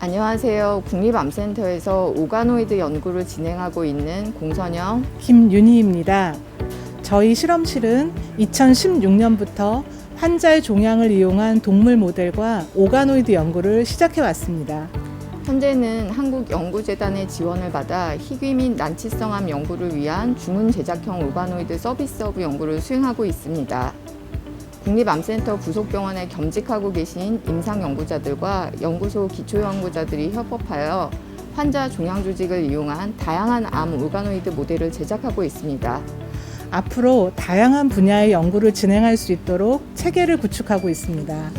안녕하세요. 국립암센터에서 오가노이드 연구를 진행하고 있는 공선영. 김윤희입니다. 저희 실험실은 2016년부터 환자의 종양을 이용한 동물 모델과 오가노이드 연구를 시작해 왔습니다. 현재는 한국연구재단의 지원을 받아 희귀 및 난치성암 연구를 위한 주문 제작형 오가노이드 서비스허브 연구를 수행하고 있습니다. 국립암센터 부속병원에 겸직하고 계신 임상 연구자들과 연구소 기초 연구자들이 협업하여 환자 종양 조직을 이용한 다양한 암 오가노이드 모델을 제작하고 있습니다. 앞으로 다양한 분야의 연구를 진행할 수 있도록 체계를 구축하고 있습니다.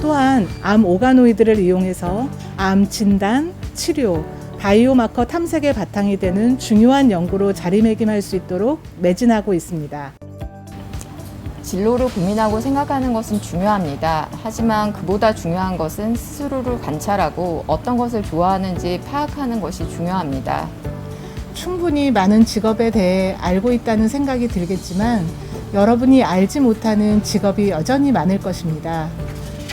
또한 암 오가노이드를 이용해서 암 진단, 치료, 바이오마커 탐색의 바탕이 되는 중요한 연구로 자리매김할 수 있도록 매진하고 있습니다. 진로를 고민하고 생각하는 것은 중요합니다. 하지만 그보다 중요한 것은 스스로를 관찰하고 어떤 것을 좋아하는지 파악하는 것이 중요합니다. 충분히 많은 직업에 대해 알고 있다는 생각이 들겠지만 여러분이 알지 못하는 직업이 여전히 많을 것입니다.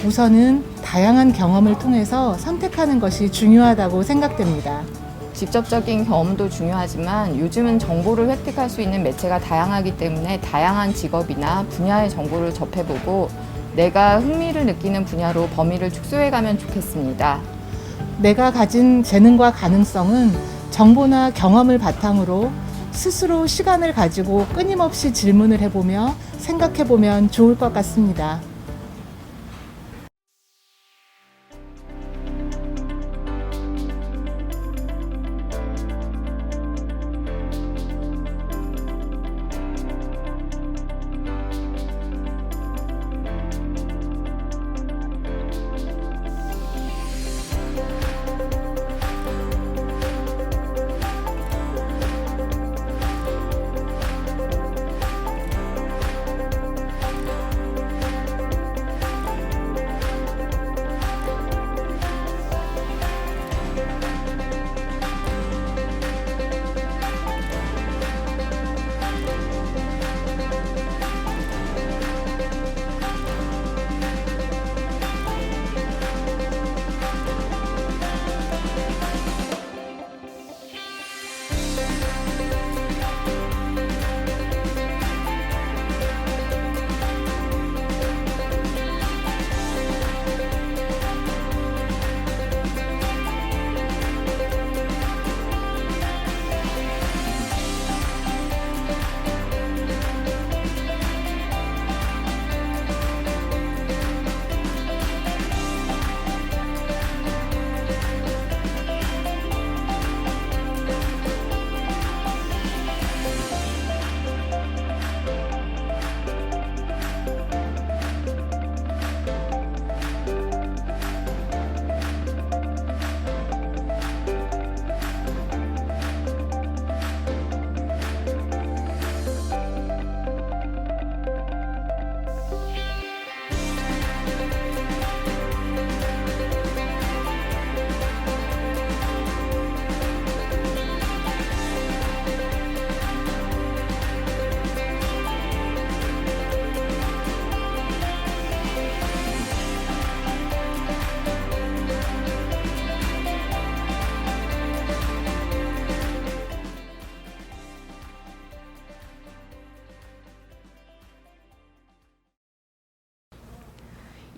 우선은 다양한 경험을 통해서 선택하는 것이 중요하다고 생각됩니다. 직접적인 경험도 중요하지만 요즘은 정보를 획득할 수 있는 매체가 다양하기 때문에 다양한 직업이나 분야의 정보를 접해보고 내가 흥미를 느끼는 분야로 범위를 축소해가면 좋겠습니다. 내가 가진 재능과 가능성은 정보나 경험을 바탕으로 스스로 시간을 가지고 끊임없이 질문을 해보며 생각해보면 좋을 것 같습니다.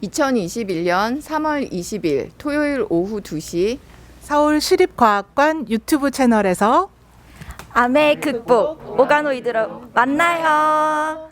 (2021년 3월 20일) 토요일 오후 (2시) 서울 시립과학관 유튜브 채널에서 암의 극복 오가노이드로 만나요.